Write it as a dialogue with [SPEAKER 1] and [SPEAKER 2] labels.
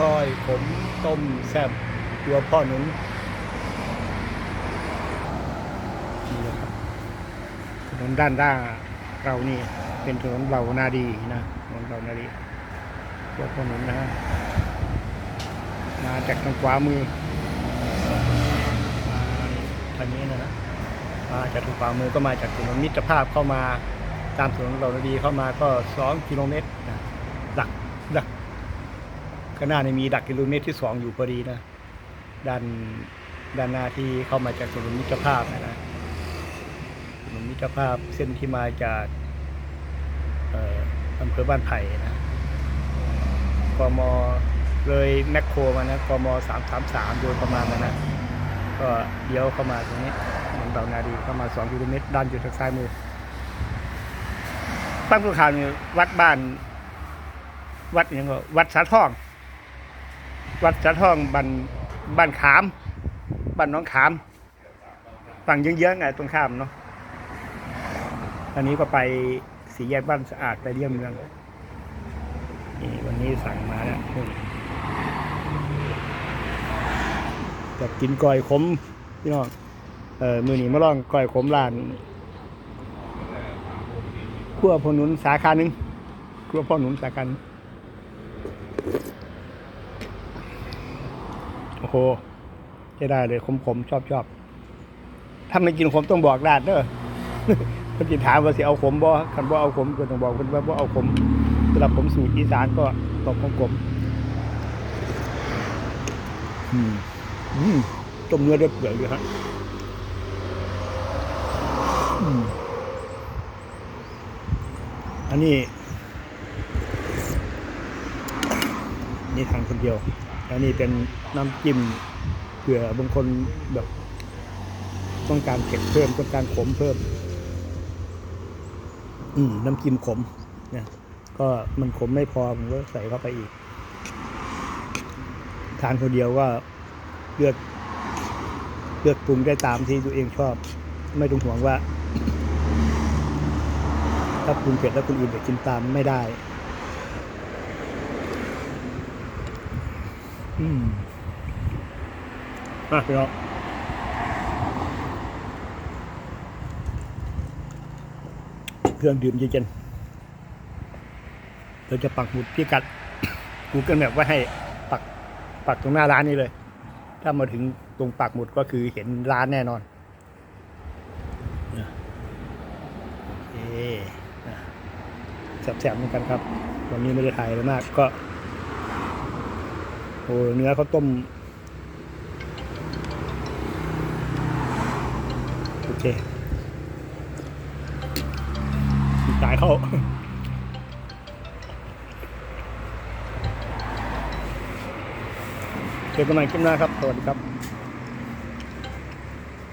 [SPEAKER 1] ก้อยขมต้มแซ่บตัวพ่อหนุนนี่นะครับถนนด้านด้าเรานี่เป็นถนนเบานาดีนะถนนเบานาดีตัวพ่อหนุนนะฮะมาจากทางขวามือมาทางนี้นะนะมาจากทางขวามือก็มาจากถนนมิตรภาพเข้ามาตามถนนเบานาดีเข้ามาก็สองกิโลเมตรนะดักดัก ข้างหน้านี่มีดักกิโลเมตรที่สองอยู่พอดีนะด้านด้านหน้าที่เข้ามาจากถนนมิตรภาพนะนะถนนมิตรภาพเส้นที่มาจากอำเภอบ้านไผ่นะกมเลยแมคโครมานะกมสามสามสามโดยประมาณนั้นนะก็เลี้ยวเข้ามาตรงนี้ถนนเบานาดีเข้ามาสองกิโลเมตรด้านอยู่ทางซ้ายมือตั้งตัวข่าวนี่วัดบ้าน วัดอย่างก็วัดสาทอง วัดสาทองบ้านบ้านขามบ้านน้องขามฝั่งเยื้องๆไงตรงข้ามเนาะอันนี้ก็ไปสีแยกบ้านสะอาดไปเลี่ยมเมืองนี่วันนี้สั่งมาแล้วจะกินก้อยขมพี่น้องเออมือหนีมาลองก้อยขมร้านขั้วพอหนุนสาขาหนึ่งขั้วพ่อหนุนสาขาหนึ่ง โอ้โหจะได้เลยขมๆชอบชอบถ้าไม่กินขมต้องบอกดาดเด้อเพิ่นสิถามว่าสิเอาขมบ่คันบ่เอาขมก็ต้องบอกเพิ่นว่าบ่เอาขมสำหรับผมสูตรอีสานก็ตองขมขมอืมอืมต้มเนื้อด้เปลือกอยู่ฮะอันนี้ นี่ทานคนเดียว อันนี้เป็นน้ำจิ้มเผื่อบางคนแบบ ต้องการเผ็ดเพิ่มต้องการขมเพิ่ม อืมน้ำจิ้มขมเนี่ยก็มันขมไม่พอผมก็ใส่เข้าไปอีก ทานคนเดียวก็เลือกเลือกปรุงได้ตามที่ตัวเองชอบ ไม่ต้องห่วงว่า ถ้าปรุงเผ็ดแล้วคนอื่นจะกินตามไม่ได้ อืมมาพี่น้องเครื่องดื่มเย็นๆเราจะปักหมุดพิกัด Google Map ไว้ให้ปักปักตรงหน้าร้านนี้เลย ถ้ามาถึงตรงปักหมุดก็คือเห็นร้านแน่นอนโอเคแสบๆเหมือนกันครับ วันนี้ไม่ได้ถ่ายอะไรมากก็ โอ้เนื้อเขาต้มโอเคตายเข้าเจอกันใหม่คลิปหน้าครับ สวัสดีครับ